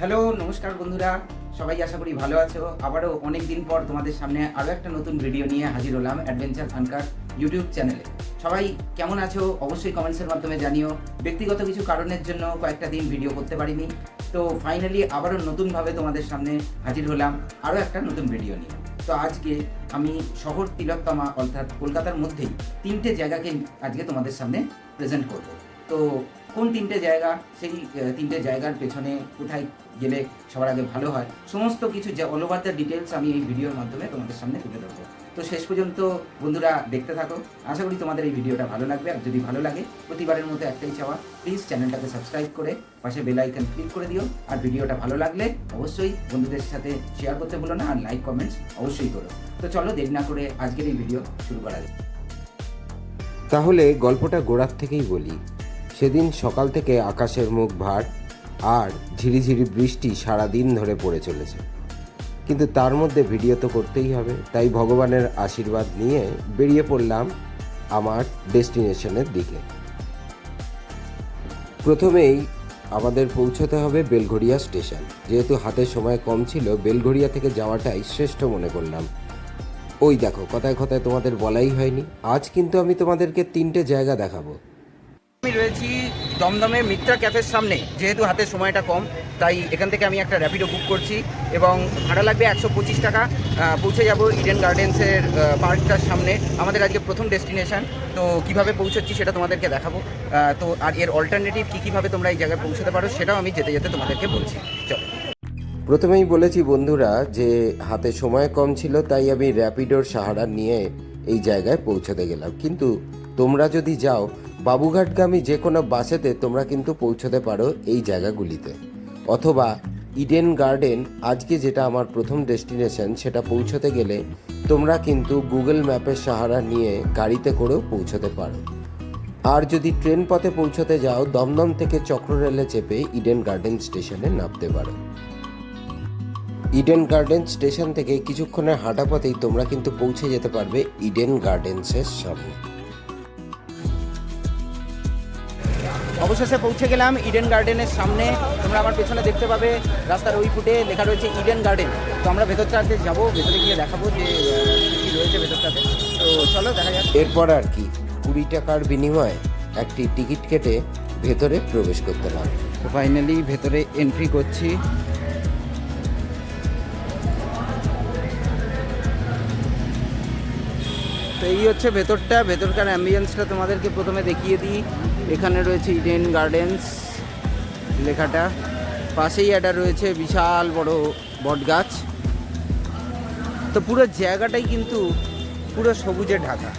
Hello, নমস্কার বন্ধুরা। সবাই আশা করি ভালো আছো। আবারও অনেক দিন পর তোমাদের সামনে আরও একটা নতুন ভিডিও নিয়ে হাজির হলাম অ্যাডভেঞ্চার ফানকার ইউটিউব চ্যানেলে সবাই কেমন আছো? অবশ্যই কমেন্টসের মাধ্যমে জানিও। ব্যক্তিগত কিছু কারণের জন্য কয়েকটা দিন ভিডিও করতে পারিনি। তো ফাইনালি আবারও নতুনভাবে তোমাদের সামনে হাজির হলাম আরও একটা নতুন ভিডিও নিয়ে। তো আজকে আমি শহর তিলোত্তমা, অর্থাৎ কলকাতার মধ্যেই তিনটে জায়গাকে আজকে তোমাদের সামনে প্রেজেন্ট করব। তো কোন তিনটে জায়গা, সেই তিনটে জায়গার পেছনে কোথায় গেলে সবার আগে ভালো হয়, সমস্ত কিছু যে অল ওভার দ্য ডিটেলস আমি এই ভিডিওর মাধ্যমে তোমাদের সামনে তুলে ধরবো। তো শেষ পর্যন্ত বন্ধুরা দেখতে থাকো। আশা করি তোমাদের এই ভিডিওটা ভালো লাগবে। আর যদি ভালো লাগে, প্রতিবারের মতো একটাই চাওয়া প্লিজ চ্যানেলটাকে সাবস্ক্রাইব করে পাশে বেল আইকন ক্লিক করে দিও। আর ভিডিওটা ভালো লাগলে অবশ্যই বন্ধুদের সাথে শেয়ার করতে বলো না, আর লাইক কমেন্টস অবশ্যই করো। তো চলো দেরি না করে আজকের এই ভিডিও শুরু করা যাক। তাহলে গল্পটা গোড়ার থেকেই বলি। সেদিন সকাল থেকে আকাশের মুখ ভার আর ঝিরিঝিরি বৃষ্টি সারা দিন ধরে পড়ে চলেছে। কিন্তু তার মধ্যে ভিডিও তো করতেই হবে, তাই ভগবানের আশীর্বাদ নিয়ে বেরিয়ে পড়লাম আমার ডেস্টিনেশনের দিকে। প্রথমেই আমাদের পৌঁছতে হবে বেলঘড়িয়া স্টেশন। যেহেতু হাতে সময় কম ছিল, বেলঘড়িয়া থেকে যাওয়াটাই শ্রেষ্ঠ মনে করলাম। ওই দেখো, কথায় কথায় তোমাদের বলাই হয়নি। আজ কিন্তু আমি তোমাদেরকে তিনটে জায়গা দেখাবো। আমি রয়েছি দমদমে মিত্রা ক্যাফের সামনে, যেহেতু হাতে সময়টা কম, তাই এখান থেকে আমি একটা র্যাপিডো বুক করছি এবং ভাড়া লাগবে একশো পঁচিশ টাকা। পৌঁছে যাব ইডেন গার্ডেন্সের পার্কটার সামনে। আমাদের আজকে প্রথম ডেস্টিনেশান তো কীভাবে পৌঁছচ্ছি সেটা তোমাদেরকে দেখাবো। তো আর এর অল্টারনেটিভ কী কীভাবে তোমরা এই জায়গায় পৌঁছতে পারো সেটাও আমি যেতে যেতে তোমাদেরকে বলছি। চলো। প্রথমেই বলেছি বন্ধুরা যে হাতে সময় কম ছিল, তাই আমি র্যাপিডোর সাহারা নিয়ে এই জায়গায় পৌঁছতে গেলাম। কিন্তু তোমরা যদি যাও বাবুঘাটগামী যে কোনো বাসেতে তোমরা কিন্তু পৌঁছতে পারো এই জায়গাগুলিতে। অথবা ইডেন গার্ডেন, আজকে যেটা আমার প্রথম ডেস্টিনেশন, সেটা পৌঁছতে গেলে তোমরা কিন্তু গুগল ম্যাপের সাহারা নিয়ে গাড়িতে করেও পৌঁছতে পারো। আর যদি ট্রেন পথে পৌঁছতে যাও, দমদম থেকে চক্ররেলে চেপে ইডেন গার্ডেন স্টেশনে নামতে পারো। ইডেন গার্ডেন স্টেশন থেকে কিছুক্ষণের হাঁটা পথেই তোমরা কিন্তু পৌঁছে যেতে পারবে ইডেন গার্ডেন্সের সামনে। অবশেষে পৌঁছে গেলাম ইডেন গার্ডেনের সামনে। তোমরা আমার পেছনে দেখতে পাবে রাস্তার ওই ফুটে লেখা রয়েছে ইডেন গার্ডেন তো আমরা ভেতরটাতে যাব ভেতরে গিয়ে দেখাবো যে কী রয়েছে ভেতরটাতে। তো চলো দেখা যাক। এরপর আর কি কুড়ি টাকার বিনিময়ে একটি টিকিট কেটে ভেতরে প্রবেশ করতে পারবে ফাইনালি ভেতরে এন্ট্রি করছি। তো এই হচ্ছে ভেতরটা, ভেতরকার অ্যাম্বিয়েন্সটা তোমাদেরকে প্রথমে দেখিয়ে দিই। এখানে রয়েছে ইডেন গার্ডেন্স লেখাটা। পাশেই একটা রয়েছে বিশাল বড় বট গাছ তো পুরো জায়গাটাই কিন্তু পুরো সবুজে ঢাকা।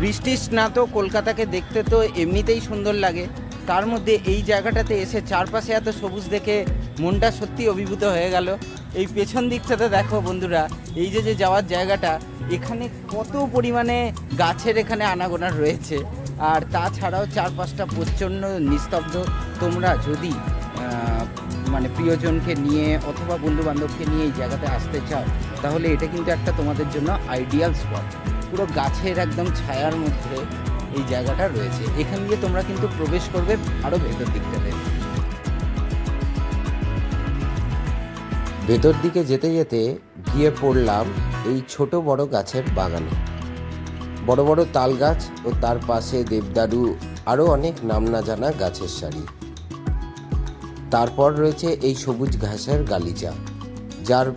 বৃষ্টির স্নাত কলকাতাকে দেখতে তো এমনিতেই সুন্দর লাগে। তার মধ্যে এই জায়গাটাতে এসে চারপাশে এত সবুজ দেখে মনটা সত্যি অভিভূত হয়ে গেল। এই পেছন দিকটাতে দেখো বন্ধুরা, এই যে যে যাওয়ার জায়গাটা, এখানে কত পরিমাণে গাছের এখানে আনাগোনা রয়েছে। আর তাছাড়াও চারপাশটা প্রচণ্ড নিস্তব্ধ। তোমরা যদি মানে প্রিয়জনকে নিয়ে অথবা বন্ধু বান্ধবকে নিয়ে এই জায়গাতে আসতে চাও, তাহলে এটা কিন্তু একটা তোমাদের জন্য আইডিয়াল স্পট পুরো গাছের একদম ছায়ার মধ্যে এই জায়গাটা রয়েছে। এখান দিয়ে তোমরা কিন্তু প্রবেশ করবে আরও ভেতর দিকটাতে। ভেতর দিকে যেতে যেতে গিয়ে পড়লাম এই ছোট বড় গাছের বাগানে। বড় বড় তাল গাছ ও তার পাশে দেবদারু আরও অনেক নাম না জানা গাছের সারি। তারপর রয়েছে এই সবুজ ঘাসের গালিচা, যার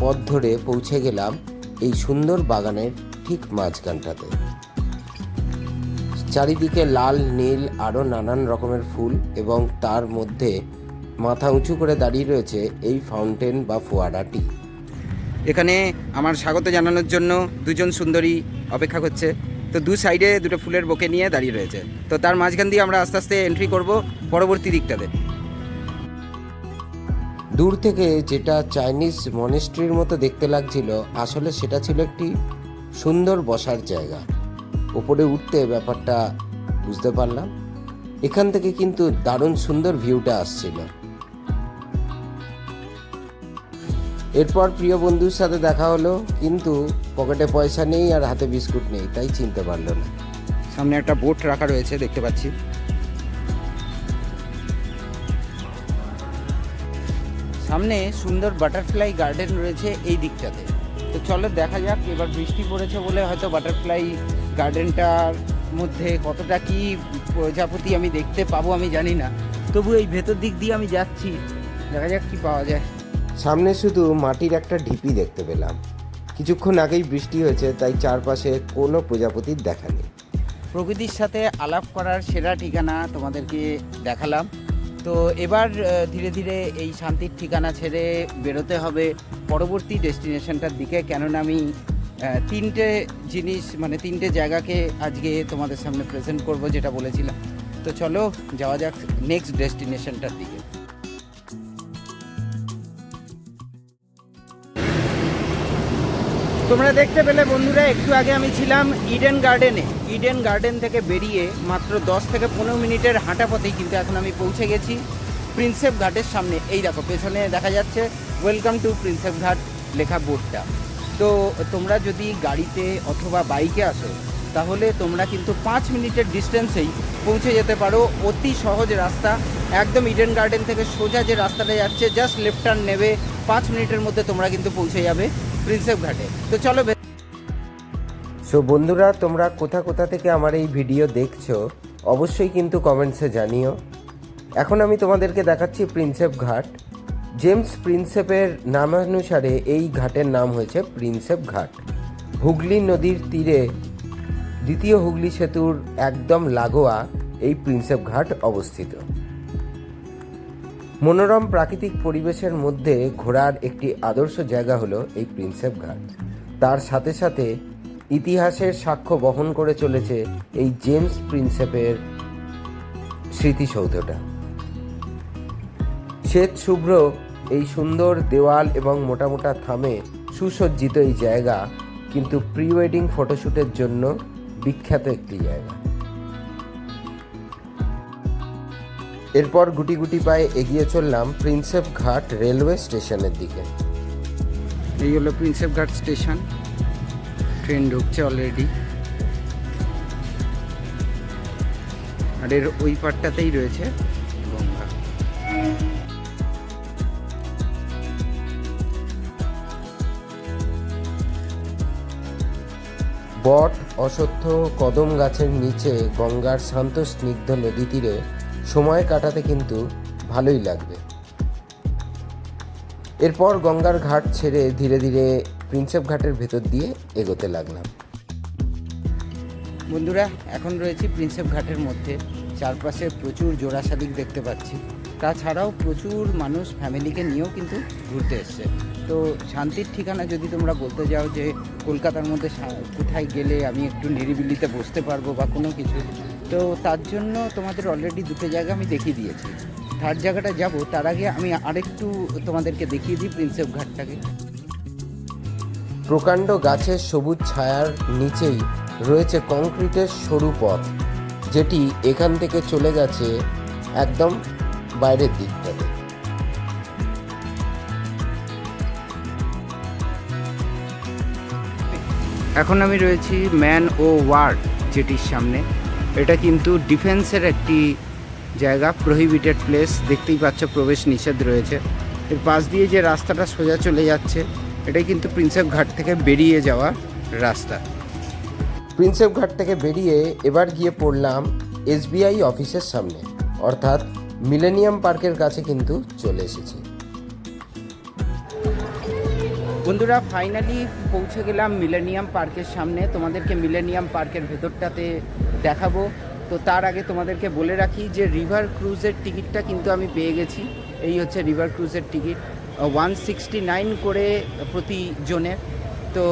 পথ ধরে পৌঁছে গেলাম এই সুন্দর বাগানের ঠিক মাঝখানটাতে। চারিদিকে লাল, নীল আরও নানান রকমের ফুল এবং তার মধ্যে মাথা উঁচু করে দাঁড়িয়ে রয়েছে এই ফাউন্টেন বা ফোয়ারাটি এখানে আমার স্বাগত জানানোর জন্য দুজন সুন্দরী অপেক্ষা করছে। তো দু সাইডে দুটো ফুলের বোকে নিয়ে দাঁড়িয়ে রয়েছে। তো তার মাঝখান দিয়ে আমরা আস্তে আস্তে এন্ট্রি করব পরবর্তী দিকটাতে। দূর থেকে যেটা চাইনিজ মনেস্ট্রির মতো দেখতে লাগছিল আসলে সেটা ছিল একটি সুন্দর বসার জায়গা। ওপরে উঠতে ব্যাপারটা বুঝতে পারলাম। এখান থেকে কিন্তু দারুণ সুন্দর ভিউটা আসছিল। এরপর প্রিয় বন্ধুর সাথে দেখা হলো, কিন্তু পকেটে পয়সা নেই আর হাতে বিস্কুট নেই, তাই চিনতে পারল না। সামনে একটা বোট রাখা রয়েছে, দেখতে পাচ্ছি। সামনে সুন্দর বাটারফ্লাই গার্ডেন রয়েছে এই দিকটাতে। তো চলো দেখা যাক, এবার বৃষ্টি পড়েছে বলে হয়তো বাটারফ্লাই গার্ডেনটার মধ্যে কতটা কি প্রজাপতি আমি দেখতে পাবো আমি জানি না। তবু এই ভেতর দিক দিয়ে আমি যাচ্ছি, দেখা যাক কি পাওয়া যায়। সামনে শুধু মাটির একটা ঢিপি দেখতে পেলাম। কিছুক্ষণ আগেই বৃষ্টি হয়েছে, তাই চারপাশে কোনো প্রজাপতির দেখা নেই। প্রকৃতির সাথে আলাপ করার সেরা ঠিকানা তোমাদেরকে দেখালাম। তো এবার ধীরে ধীরে এই শান্তির ঠিকানা ছেড়ে বেরোতে হবে পরবর্তী ডেস্টিনেশনটার দিকে, কেননা আমি তিনটে জিনিস মানে তিনটে জায়গাকে আজকে তোমাদের সামনে প্রেজেন্ট করব, যেটা বলেছিলাম। তো চলো, যাওয়া যাক নেক্সট ডেস্টিনেশনটার দিকে। তোমরা দেখতে পেলে বন্ধুরা, একটু আগে আমি ছিলাম ইডেন গার্ডেনে ইডেন গার্ডেন থেকে বেরিয়ে মাত্র দশ থেকে পনেরো মিনিটের হাঁটা পথেই কিন্তু এখন আমি পৌঁছে গেছি প্রিন্সেপ ঘাটের সামনে। এই দেখো, পেছনে দেখা যাচ্ছে ওয়েলকাম টু প্রিন্সেপ ঘাট লেখা বোর্ডটা। তো তোমরা যদি গাড়িতে অথবা বাইকে আসো, তাহলে তোমরা কিন্তু পাঁচ মিনিটের ডিস্টেন্সেই পৌঁছে যেতে পারো। অতি সহজ রাস্তা। একদম ইডেন গার্ডেন থেকে সোজা যে রাস্তাটা যাচ্ছে জাস্ট লেফট টার্ন নেবে, পাঁচ মিনিটের মধ্যে তোমরা কিন্তু পৌঁছে যাবে। প্রিন্সেপ ঘাটে। তো চলো সো বন্ধুরা, তোমরা কোথা কোথা থেকে আমার এই ভিডিও দেখছ, অবশ্যই কিন্তু কমেন্টসে জানিও। এখন আমি তোমাদেরকে দেখাচ্ছি প্রিন্সেপ ঘাট। জেমস প্রিন্সেপের নামানুসারে এই ঘাটের নাম হয়েছে প্রিন্সেপ ঘাট। হুগলি নদীর তীরে দ্বিতীয় হুগলি সেতুর একদম লাগোয়া এই প্রিন্সেপ ঘাট অবস্থিত। মনোরম প্রাকৃতিক পরিবেশের মধ্যে ঘোরার একটি আদর্শ জায়গা হলো এই প্রিন্সেপ ঘাট। তার সাথে সাথে ইতিহাসের সাক্ষ্য বহন করে চলেছে এই জেমস প্রিন্সেপের স্মৃতিসৌধটা। শ্বেত শুভ্র এই সুন্দর দেওয়াল এবং মোটা মোটা থামে সুসজ্জিত এই জায়গা, কিন্তু প্রি ওয়েডিং ফটোশ্যুটের জন্য বিখ্যাত একটি জায়গা। এরপর গুটি গুটি পায়ে এগিয়ে চললাম প্রিন্সেপ ঘাট রেলওয়ে স্টেশনের দিকে। এই হলো প্রিন্সেপ ঘাট স্টেশন। ট্রেন ঢুকছে অলরেডি আর এর ওই পাটটাতেই রয়েছে গঙ্গা। বট, অশ্বত্থ, কদম গাছের নিচে গঙ্গার শান্ত স্নিগ্ধ নদী তীরে সময় কাটাতে কিন্তু ভালোই লাগবে। এরপর গঙ্গার ঘাট ছেড়ে ধীরে ধীরে প্রিন্সেপ ঘাটের ভেতর দিয়ে এগোতে লাগলাম। বন্ধুরা, এখন রয়েছি প্রিন্সেপ ঘাটের মধ্যে। চারপাশে প্রচুর জোড়াসাদিক দেখতে পাচ্ছি। তাছাড়াও প্রচুর মানুষ ফ্যামিলিকে নিয়েও কিন্তু ঘুরতে এসছে। তো শান্তির ঠিকানা যদি তোমরা বলতে যাও যে কলকাতার মধ্যে কোথায় গেলে আমি একটু নিরিবিলিতে বসতে পারব বা কোনো কিছু তো তার জন্য তোমাদের অলরেডি দুটো জায়গা আমি দেখিয়ে দিয়েছি। থার্ড জায়গাটা যাব তার আগে আমি আরেকটু তোমাদেরকে দেখিয়ে দিই প্রিন্সেপ ঘাটটাকে। প্রকাণ্ড গাছের সবুজ ছায়ার নিচেই রয়েছে কংক্রিটের সরু পথ যেটি এখান থেকে চলে গেছে একদম বাইরের দিকটাতে। এখন আমি রয়েছি ম্যান ও ওয়ার্ড যেটির সামনে। এটা কিন্তু ডিফেন্সের একটি জায়গা প্রহিবিটেড প্লেস দেখতেই পাচ্ছ প্রবেশ নিষেধ রয়েছে। এর পাশ দিয়ে যে রাস্তাটা সোজা চলে যাচ্ছে, এটাই কিন্তু প্রিন্সেপ ঘাট থেকে বেরিয়ে যাওয়া রাস্তা। প্রিন্সেপ ঘাট থেকে বেরিয়ে এবার গিয়ে পড়লাম এসবিআই অফিসের সামনে, অর্থাৎ মিলেনিয়াম পার্কের কাছে কিন্তু চলে এসেছি। বন্ধুরা ফাইনালি পৌঁছে গেলাম মিলেনিয়াম পার্কের সামনে। তোমাদেরকে মিলেনিয়াম পার্কের ভেতরটাতে দেখাবো। তো তার আগে তোমাদেরকে বলে রাখি যে রিভার ক্রুজের টিকিটটা কিন্তু আমি পেয়ে গেছি। এই হচ্ছে রিভার ক্রুজের টিকিট। ওয়ান সিক্সটি নাইন করে প্রতি জনের তো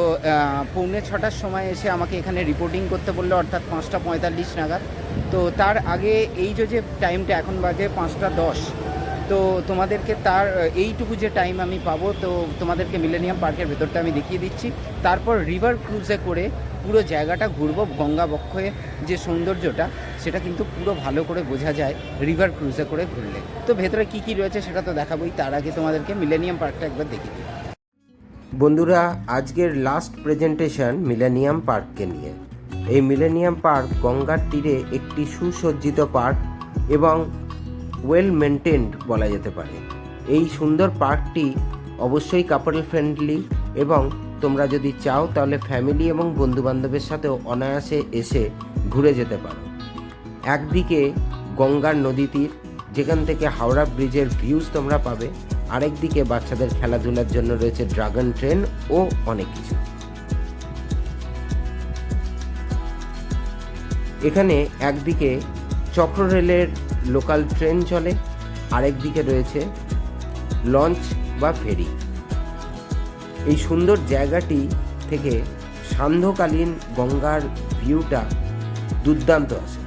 পৌনে ছটার সময় এসে আমাকে এখানে রিপোর্টিং করতে বলল, অর্থাৎ পাঁচটা পঁয়তাল্লিশ নাগাদ। তো তার আগে এই যে যে টাইমটা এখন বাজে পাঁচটা দশ। তো তোমাদেরকে তার এইটুকু যে টাইম আমি পাবো, তো তোমাদেরকে মিলেনিয়াম পার্কের ভেতরটা আমি দেখিয়ে দিচ্ছি। তারপর রিভার ক্রুজে করে পুরো জায়গাটা ঘুরবো, গঙ্গা বক্ষয়ে যে সৌন্দর্যটা, সেটা কিন্তু পুরো ভালো করে বোঝা যায় রিভার ক্রুজে করে ঘুরলে। তো ভেতরে কি কি রয়েছে সেটা তো দেখাবোই, তার আগে তোমাদেরকে মিলেনিয়াম পার্কটা একবার দেখে দিই। বন্ধুরা, আজকের লাস্ট প্রেজেন্টেশন মিলেনিয়াম পার্ককে নিয়ে। এই মিলেনিয়াম পার্ক গঙ্গার তীরে একটি সুসজ্জিত পার্ক এবং ওয়েল মেনটেন্ড বলা যেতে পারে। এই সুন্দর পার্কটি অবশ্যই কাপল ফ্রেন্ডলি এবং তোমরা যদি চাও, তাহলে ফ্যামিলি এবং বন্ধুবান্ধবের সাথেও অনায়াসে এসে ঘুরে যেতে পারো। একদিকে গঙ্গার নদী তীর, যেখান থেকে হাওড়া ব্রিজের ভিউজ তোমরা পাবে। আরেকদিকে বাচ্চাদের খেলাধুলার জন্য রয়েছে ড্রাগন ট্রেন ও অনেক কিছু। এখানে একদিকে চক্র রেলের লোকাল ট্রেন চলে, আরেকদিকে রয়েছে লঞ্চ বা ফেরি এই সুন্দর জায়গাটি থেকে সান্ধ্যকালীন গঙ্গার ভিউটা দুর্দান্ত আসে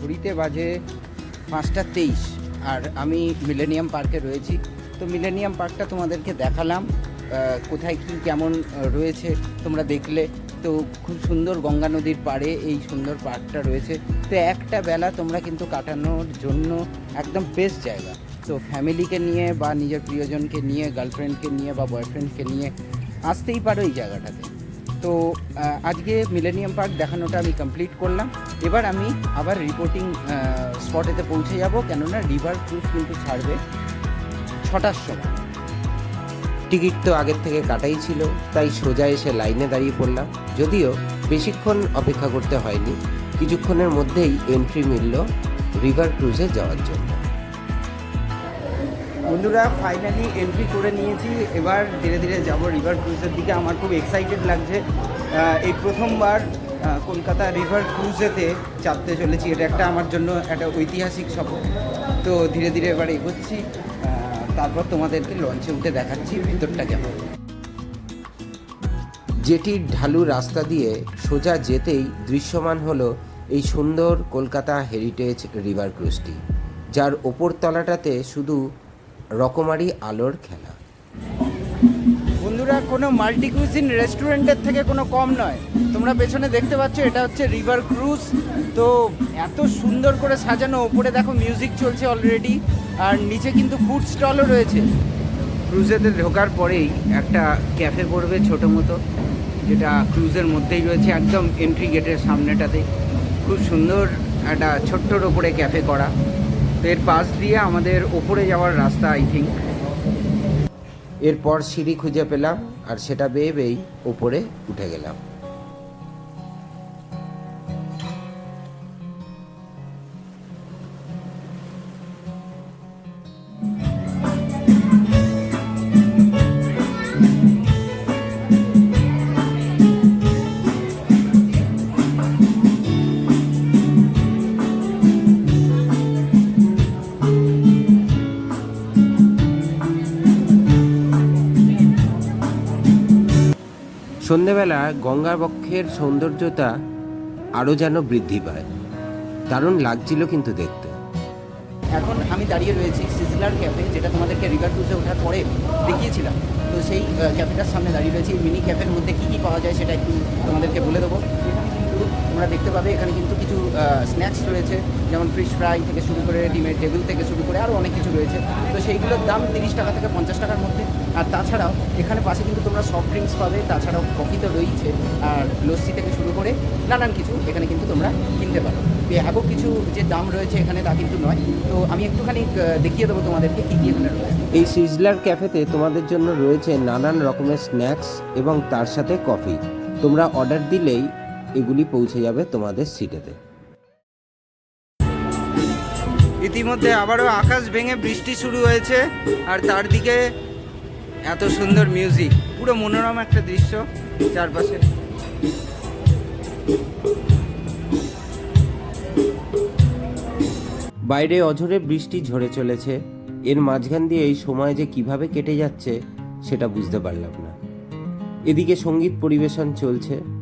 ঘড়িতে বাজে পাঁচটা তেইশ আর আমি মিলেনিয়াম পার্কে রয়েছি। তো মিলেনিয়াম পার্কটা তোমাদেরকে দেখালাম কোথায় কি কেমন রয়েছে তোমরা দেখলে। তো খুব সুন্দর গঙ্গা নদীর পাড়ে এই সুন্দর পার্কটা রয়েছে। তো একটা বেলা তোমরা কিন্তু কাটানোর জন্য একদম বেস্ট জায়গা। তো ফ্যামিলিকে নিয়ে বা নিজের প্রিয়জনকে নিয়ে গার্লফ্রেন্ডকে নিয়ে বা বয়ফ্রেন্ডকে নিয়ে আসতেই পারো এই জায়গাটাতে। তো আজকে মিলেনিয়াম পার্ক দেখানোটা আমি কমপ্লিট করলাম। এবার আমি আবার রিপোর্টিং স্পটেতে পৌঁছে যাব। কেননা রিভার ক্রুজ কিন্তু ছাড়বে ছটার সময়। টিকিট তো আগের থেকে কাটাই ছিল, তাই সোজা এসে লাইনে দাঁড়িয়ে পড়লাম। যদিও বেশিক্ষণ অপেক্ষা করতে হয়নি, কিছুক্ষণের মধ্যেই এন্ট্রি মিলল রিভার ক্রুজে যাওয়ার জন্য। বন্ধুরা ফাইনালি এন্ট্রি করে নিয়েছি। এবার ধীরে ধীরে যাব রিভার ক্রুজের দিকে। আমার খুব এক্সাইটেড লাগছে। এই প্রথমবার কলকাতা রিভার ক্রুজেতে চাপতে চলেছি। এটা একটা আমার জন্য একটা ঐতিহাসিক সফর তো ধীরে ধীরে এবার এগোচ্ছি। তারপর তোমাদেরকে লঞ্চে উঠে দেখাচ্ছি ভিতরটা কেমন। যেটির ঢালু রাস্তা দিয়ে সোজা যেতেই দৃশ্যমান হলো এই সুন্দর কলকাতা হেরিটেজ রিভার ক্রুজটি, যার ওপর তলাটাতে শুধু রকমারি আলোর খেলা। বন্ধুরা কোনো মাল্টি কুইজিন রেস্টুরেন্টের থেকে কোনো কম নয়। তোমরা পেছনে দেখতে পাচ্ছ, এটা হচ্ছে রিভার ক্রুজ তো এত সুন্দর করে সাজানো ওপরে দেখো মিউজিক চলছে অলরেডি আর নিচে কিন্তু ফুড স্টলও রয়েছে। ক্রুজেতে ঢোকার পরেই একটা ক্যাফে পড়বে ছোটো মতো, যেটা ক্রুজের মধ্যেই রয়েছে, একদম এন্ট্রি গেটের সামনেটাতে। খুব সুন্দর একটা ছোট্টর ওপরে ক্যাফে করা। তো এর পাশ দিয়ে আমাদের ওপরে যাওয়ার রাস্তা আই থিঙ্ক এরপর সিঁড়ি খুঁজে পেলাম আর সেটা বেয়ে বেয়েই ওপরে উঠে গেলাম। সন্ধেবেলা গঙ্গার বক্ষের সৌন্দর্যতা আরও যেন বৃদ্ধি পায়। দারুণ লাগছিল কিন্তু দেখতে। এখন আমি দাঁড়িয়ে রয়েছি সিজলার ক্যাফে, যেটা তোমাদেরকে রিভার ক্রুজে ওঠার পরে দেখিয়েছিলাম। তো সেই ক্যাফেটার সামনে দাঁড়িয়ে রয়েছি। মিনি ক্যাফের মধ্যে কী কী পাওয়া যায় সেটা একটু তোমাদেরকে বলে দেবো। তোমরা দেখতে পাবে, এখানে কিন্তু কিছু স্ন্যাক্স রয়েছে, যেমন ফিশ ফ্রাই থেকে শুরু করে ডিমের টেবিল থেকে শুরু করে আরও অনেক কিছু রয়েছে। তো সেইগুলোর দাম তিরিশ টাকা থেকে পঞ্চাশ টাকার মধ্যে। আর তাছাড়াও, এখানে পাশে কিন্তু তোমরা সফট ড্রিঙ্কস পাবে, তাছাড়াও কফি তো রয়েছে আর লস্যি থেকে শুরু করে নানান কিছু এখানে কিন্তু তোমরা কিনতে পারো। হ্যাবো কিছু যে দাম রয়েছে এখানে, তা কিন্তু নয়। তো আমি একটুখানি দেখিয়ে দেবো তোমাদেরকে কী কী এখানে রয়েছে। এই সিজলার ক্যাফেতে তোমাদের জন্য রয়েছে নানান রকমের স্ন্যাক্স এবং তার সাথে কফি তোমরা অর্ডার দিলেই এগুলি পৌঁছে যাবে তোমাদের সিটেতে। ইতিমধ্যে আবারও আকাশ ভেঙে বৃষ্টি শুরু হয়েছে আর তার দিকে এত সুন্দর মিউজিক পুরো মনোরম একটা দৃশ্য চারপাশে। বাইরে অঝরে বৃষ্টি ঝরে চলেছে। এর মাঝখান দিয়ে এই সময় যে কীভাবে কেটে যাচ্ছে সেটা বুঝতে পারলাম না। এদিকে সংগীত পরিবেশন চলছে।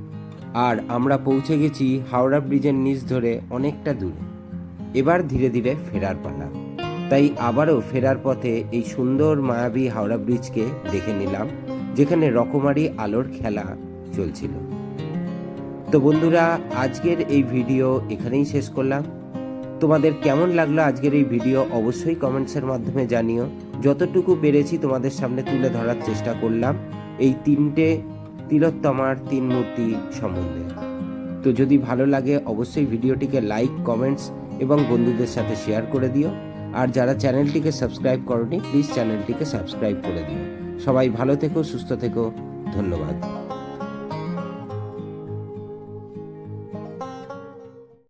আর আমরা পৌঁছে গেছি হাওড়া ব্রিজের নিচ ধরে অনেকটা দূরে। এবার ধীরে ধীরে ফেরার পালা। তাই আবারও ফেরার পথে এই সুন্দর মায়াবী হাওড়া ব্রিজকে দেখে নিলাম, যেখানে রকমারি আলোর খেলা চলছিল। তো বন্ধুরা, আজকের এই ভিডিও এখানেই শেষ করলাম। তোমাদের কেমন লাগল আজকের এই ভিডিও অবশ্যই কমেন্টসের মাধ্যমে জানিও। যতটুকু পেরেছি তোমাদের সামনে তুলে ধরার চেষ্টা করলাম। এই তিনটে তিলোত্তমার তিন মূর্তি সম্বন্ধে। তো যদি ভালো লাগে, অবশ্যই ভিডিওটিকে লাইক, কমেন্টস এবং বন্ধুদের সাথে শেয়ার করে দিও। আর যারা চ্যানেলটিকে সাবস্ক্রাইব করনি, প্লিজ চ্যানেলটিকে সাবস্ক্রাইব করে দিও। সবাই ভালো থেকো, সুস্থ থেকো। ধন্যবাদ।